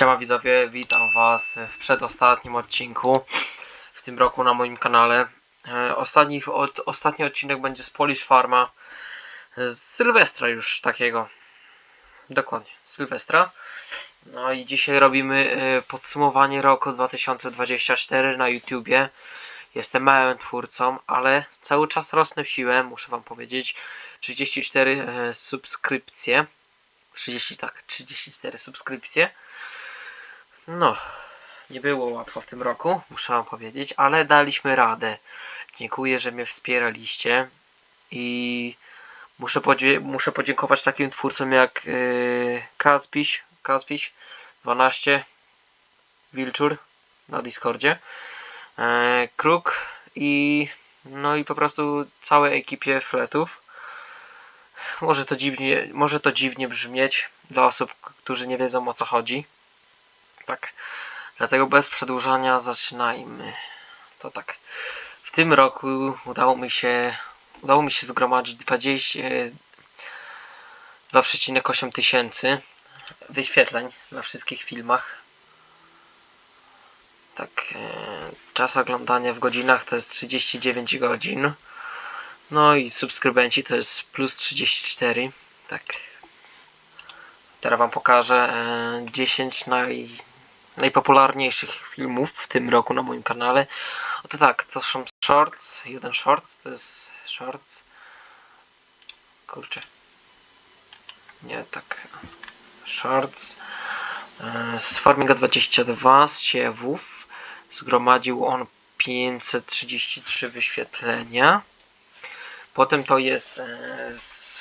Siema widzowie, witam was w przedostatnim odcinku w tym roku na moim kanale. E, Ostatni, od, ostatni odcinek będzie z Polish Farma e, z Sylwestra już takiego. Dokładnie, Sylwestra. No i dzisiaj robimy e, podsumowanie roku 2024 na YouTubie. Jestem małym twórcą, ale cały czas rosnę w siłę, muszę wam powiedzieć. 34 e, subskrypcje. 30, tak, 34 subskrypcje. No, nie było łatwo w tym roku, muszę wam powiedzieć, ale daliśmy radę. Dziękuję, że mnie wspieraliście i muszę, podzie- muszę podziękować takim twórcom jak yy, Kacpiś, Kacpiś 12, Wilczur na Discordzie, yy, Kruk i no i po prostu całej ekipie fletów. Może to dziwnie, może to dziwnie brzmieć dla osób, którzy nie wiedzą o co chodzi. Tak. Dlatego bez przedłużania zaczynajmy. To tak. W tym roku udało mi się udało mi się zgromadzić 20 e, 2,8 tysięcy wyświetleń na wszystkich filmach. Tak. e, Czas oglądania w godzinach to jest 39 godzin. No i subskrybenci to jest plus 34. Tak. Teraz wam pokażę e, 10 naj, najpopularniejszych filmów w tym roku na moim kanale. O to tak, to są shorts. Jeden shorts to jest shorts. Kurczę. Nie, tak. Shorts. E, Z Farminga 22 z siewów zgromadził on 533 wyświetlenia. Potem to jest e, z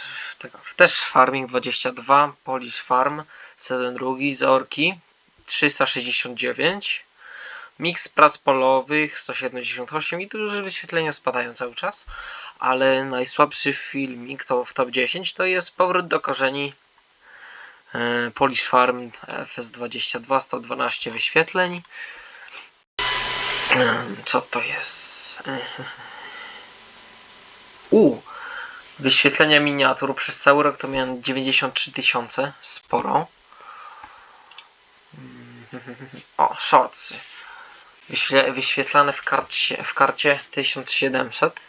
też Farming 22, Polish Farm, sezon drugi z Orki 369, Mix prac polowych 178 i już wyświetlenia spadają cały czas, ale najsłabszy filmik to w top 10 to jest Powrót do korzeni e, Polish Farm FS22 112 wyświetleń. E, Co to jest? E, U, wyświetlenia miniatur przez cały rok to miałem 93 tysiące, sporo. O, shortsy. Wyświe, wyświetlane w karcie, w karcie 1700.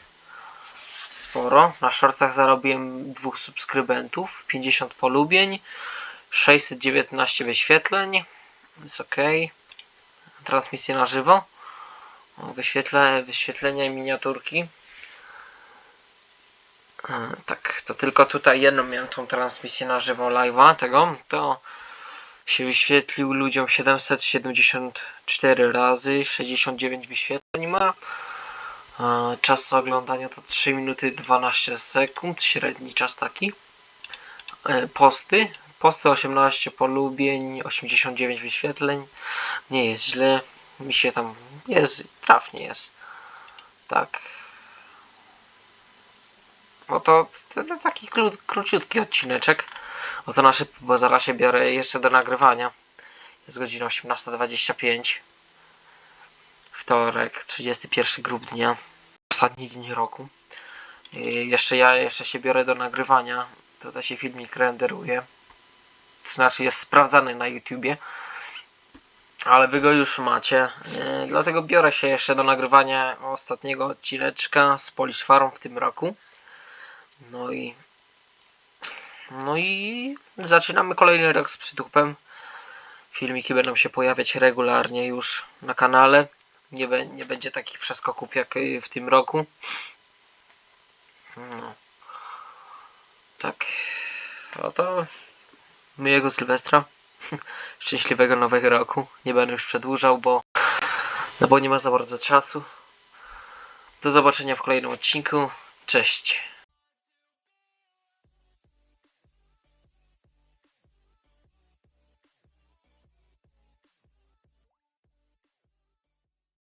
Sporo. Na shortsach zarobiłem dwóch subskrybentów, 50 polubień, 619 wyświetleń. Jest ok. Transmisja na żywo. Wyświetle, wyświetlenia miniaturki. E, Tak, to tylko tutaj jedną miałem tą transmisję na żywo live'a tego, to się wyświetlił ludziom 774 razy, 69 wyświetleń ma. E, Czas oglądania to 3 minuty 12 sekund, średni czas taki. E, Posty, posty 18 polubień, 89 wyświetleń. Nie jest źle, mi się tam jest, trafnie jest. Tak, no to, to, to taki kró, króciutki odcineczek. Oto nasze, bo zaraz się biorę jeszcze do nagrywania. Jest godzina 18.25. Wtorek, 31 grudnia. Ostatni dzień roku. I jeszcze ja jeszcze się biorę do nagrywania. Tutaj się filmik renderuje. To znaczy jest sprawdzany na YouTubie. Ale wy go już macie. Yy, dlatego biorę się jeszcze do nagrywania ostatniego odcineczka z Polish Farm w tym roku. No i. No i zaczynamy kolejny rok z przytupem. Filmiki będą się pojawiać regularnie już na kanale. Nie, be, nie będzie takich przeskoków jak y, w tym roku. No. Tak. Oto miłego Sylwestra. Szczęśliwego nowego roku. Nie będę już przedłużał, bo no bo nie ma za bardzo czasu. Do zobaczenia w kolejnym odcinku. Cześć.